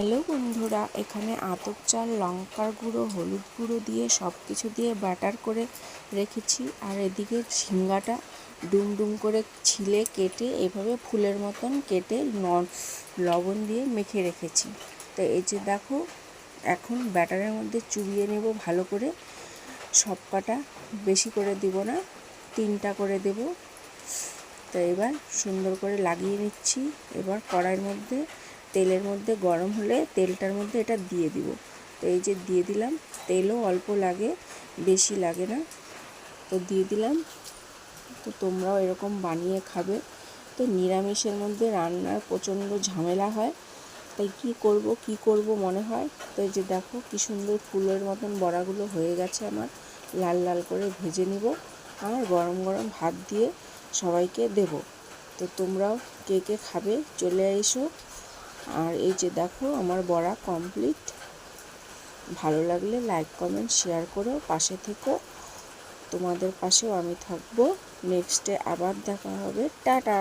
Hello বন্ধুরা, এখানে আতপ চাল, লঙ্কার গুঁড়ো, হলুদ গুঁড়ো দিয়ে সব কিছু দিয়ে ব্যাটার করে রেখেছি। আর এদিকে ঝিঙ্গাটা ডুম ডুম করে ছিলে, কেটে এভাবে ফুলের মতন কেটে লবণ দিয়ে মেখে রেখেছি। তো এই যে দেখো, এখন ব্যাটারের মধ্যে চুবিয়ে নেব ভালো করে। সব কটা বেশি করে দিব না, তিনটা করে দেব। তো এবার সুন্দর করে লাগিয়ে নিচ্ছি। এবার কড়াইয়ের মধ্যে তেলের মধ্যে গরম হলে তেলটার মধ্যে এটা দিয়ে দিব। তো এই যে দিয়ে দিলাম, তেলও অল্প লাগে, বেশি লাগে না। তো দিয়ে দিলাম। তো তোমরাও এরকম বানিয়ে খাবে। তো নিরামিষের মধ্যে রান্নার প্রচণ্ড ঝামেলা হয়। তাই কি করব কি করব মনে হয়? তো এই যে দেখো কি সুন্দর ফুলের মতন বড়াগুলো হয়ে গেছে আমার। লাল লাল করে ভেজে নিব। আর গরম গরম ভাত দিয়ে সবাইকে দেব। তো তোমরাও কে কে খাবে চলে এসো। আর এই যে দেখো, আমার বড়া কমপ্লিট ভালো লাগলে লাইক কমেন্ট শেয়ার করো, পাশে থেকো। তোমাদের পাশেও আমি থাকব। নেক্সটে আবার দেখা হবে। টাটা!